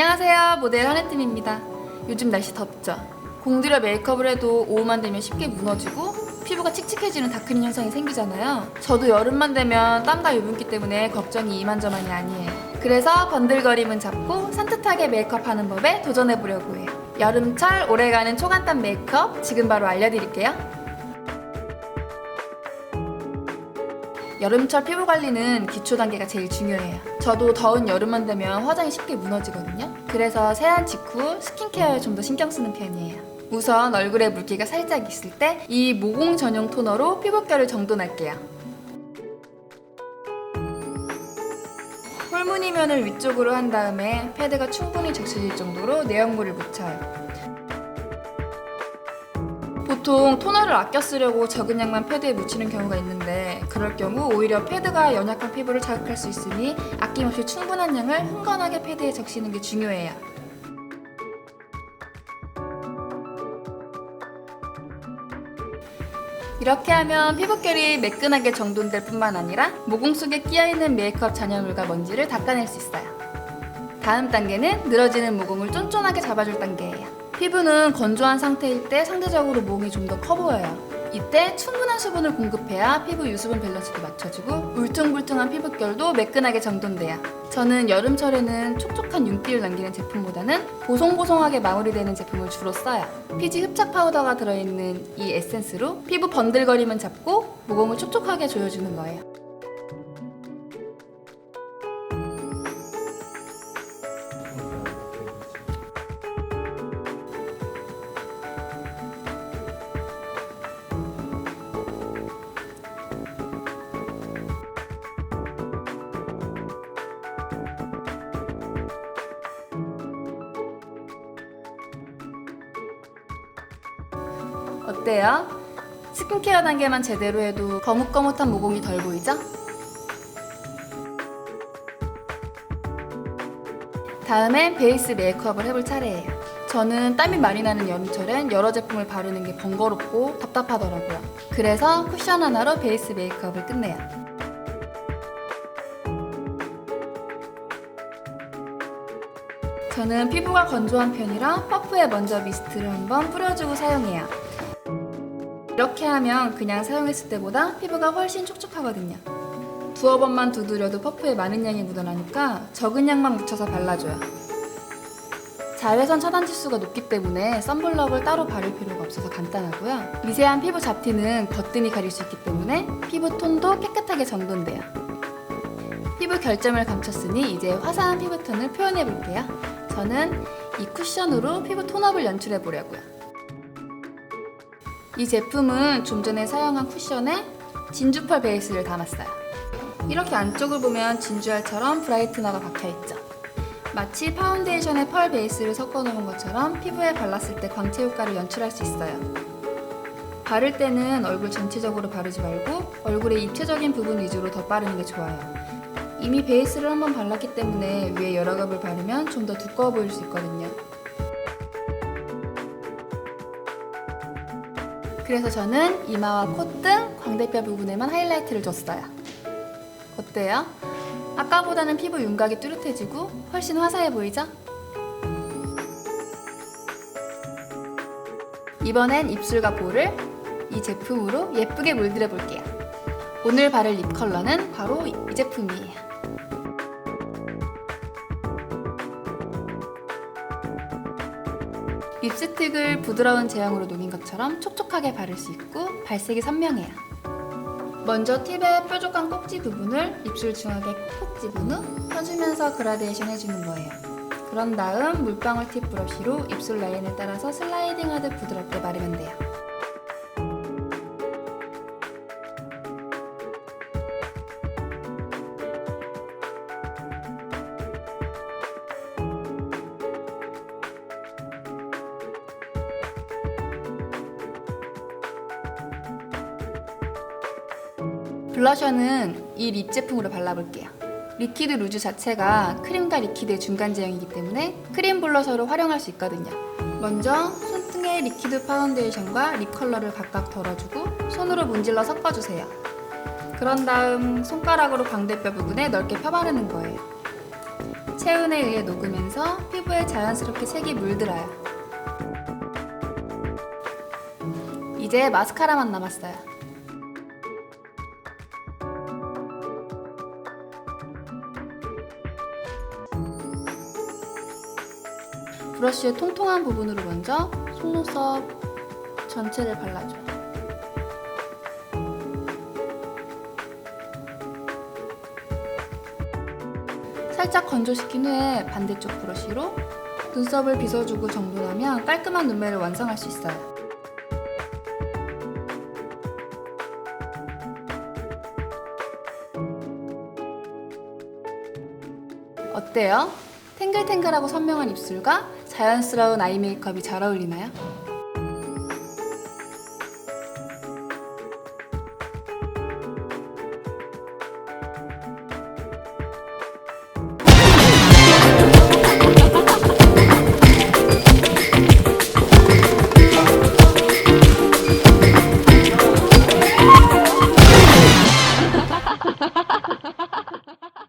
안녕하세요. 모델 한혜팀입니다. 요즘 날씨 덥죠? 공들여 메이크업을 해도 오후만 되면 쉽게 무너지고 피부가 칙칙해지는 다크닝 현상이 생기잖아요. 저도 여름만 되면 땀과 유분기 때문에 걱정이 이만저만이 아니에요. 그래서 번들거림은 잡고 산뜻하게 메이크업하는 법에 도전해보려고 해요. 여름철 오래가는 초간단 메이크업 지금 바로 알려드릴게요 여름철 피부 관리는 기초 단계가 제일 중요해요. 저도 더운 여름만 되면 화장이 쉽게 무너지거든요. 그래서 세안 직후 스킨케어에 좀 더 신경 쓰는 편이에요. 우선 얼굴에 물기가 살짝 있을 때 이 모공 전용 토너로 피부결을 정돈할게요. 홀무늬면을 위쪽으로 한 다음에 패드가 충분히 적셔질 정도로 내용물을 묻혀요. 보통 토너를 아껴 쓰려고 적은 양만 패드에 묻히는 경우가 있는데 그럴 경우 오히려 패드가 연약한 피부를 자극할 수 있으니 아낌없이 충분한 양을 흥건하게 패드에 적시는 게 중요해요. 이렇게 하면 피부결이 매끈하게 정돈될 뿐만 아니라 모공 속에 끼어있는 메이크업 잔여물과 먼지를 닦아낼 수 있어요. 다음 단계는 늘어지는 모공을 쫀쫀하게 잡아줄 단계예요. 피부는 건조한 상태일 때 상대적으로 모공이 좀 더 커 보여요. 이때 충분한 수분을 공급해야 피부 유수분 밸런스도 맞춰주고 울퉁불퉁한 피부결도 매끈하게 정돈돼요. 저는 여름철에는 촉촉한 윤기를 남기는 제품보다는 보송보송하게 마무리되는 제품을 주로 써요. 피지 흡착 파우더가 들어있는 이 에센스로 피부 번들거림은 잡고 모공을 촉촉하게 조여주는 거예요. 어때요? 스킨케어 단계만 제대로 해도 거뭇거뭇한 모공이 덜 보이죠? 다음엔 베이스 메이크업을 해볼 차례예요. 저는 땀이 많이 나는 여름철엔 여러 제품을 바르는 게 번거롭고 답답하더라고요. 그래서 쿠션 하나로 베이스 메이크업을 끝내요. 저는 피부가 건조한 편이라 퍼프에 먼저 미스트를 한번 뿌려주고 사용해요. 이렇게 하면 그냥 사용했을 때보다 피부가 훨씬 촉촉하거든요. 두어 번만 두드려도 퍼프에 많은 양이 묻어나니까 적은 양만 묻혀서 발라줘요. 자외선 차단 지수가 높기 때문에 썬블럭을 따로 바를 필요가 없어서 간단하고요. 미세한 피부 잡티는 거뜬히 가릴 수 있기 때문에 피부 톤도 깨끗하게 정돈돼요. 피부 결점을 감췄으니 이제 화사한 피부톤을 표현해 볼게요. 저는 이 쿠션으로 피부 톤업을 연출해 보려고요. 이 제품은 좀 전에 사용한 쿠션에 진주펄 베이스를 담았어요. 이렇게 안쪽을 보면 진주알처럼 브라이트너가 박혀있죠. 마치 파운데이션에 펄 베이스를 섞어 놓은 것처럼 피부에 발랐을 때 광채 효과를 연출할 수 있어요. 바를 때는 얼굴 전체적으로 바르지 말고 얼굴의 입체적인 부분 위주로 더 바르는 게 좋아요. 이미 베이스를 한번 발랐기 때문에 위에 여러 겹을 바르면 좀 더 두꺼워 보일 수 있거든요. 그래서 저는 이마와 콧등, 광대뼈 부분에만 하이라이트를 줬어요. 어때요? 아까보다는 피부 윤곽이 뚜렷해지고 훨씬 화사해 보이죠? 이번엔 입술과 볼을 이 제품으로 예쁘게 물들여 볼게요. 오늘 바를 립 컬러는 바로 이 제품이에요. 립스틱을 부드러운 제형으로 녹인 것처럼 촉촉하게 바를 수 있고 발색이 선명해요. 먼저 팁의 뾰족한 꼭지 부분을 입술 중앙에 콕콕 집은 후 펴주면서 그라데이션 해주는 거예요. 그런 다음 물방울 팁 브러쉬로 입술 라인을 따라서 슬라이딩 하듯 부드럽게 바르면 돼요. 블러셔는 이 립 제품으로 발라볼게요. 리퀴드 루즈 자체가 크림과 리퀴드의 중간 제형이기 때문에 크림 블러셔로 활용할 수 있거든요. 먼저 손등에 리퀴드 파운데이션과 립 컬러를 각각 덜어주고 손으로 문질러 섞어주세요. 그런 다음 손가락으로 광대뼈 부분에 넓게 펴바르는 거예요. 체온에 의해 녹으면서 피부에 자연스럽게 색이 물들어요. 이제 마스카라만 남았어요. 브러쉬의 통통한 부분으로 먼저 속눈썹 전체를 발라줘요. 살짝 건조시킨 후에 반대쪽 브러쉬로 눈썹을 빗어주고 정돈하면 깔끔한 눈매를 완성할 수 있어요. 어때요? 탱글탱글하고 선명한 입술과 자연스러운 아이 메이크업이 잘 어울리나요?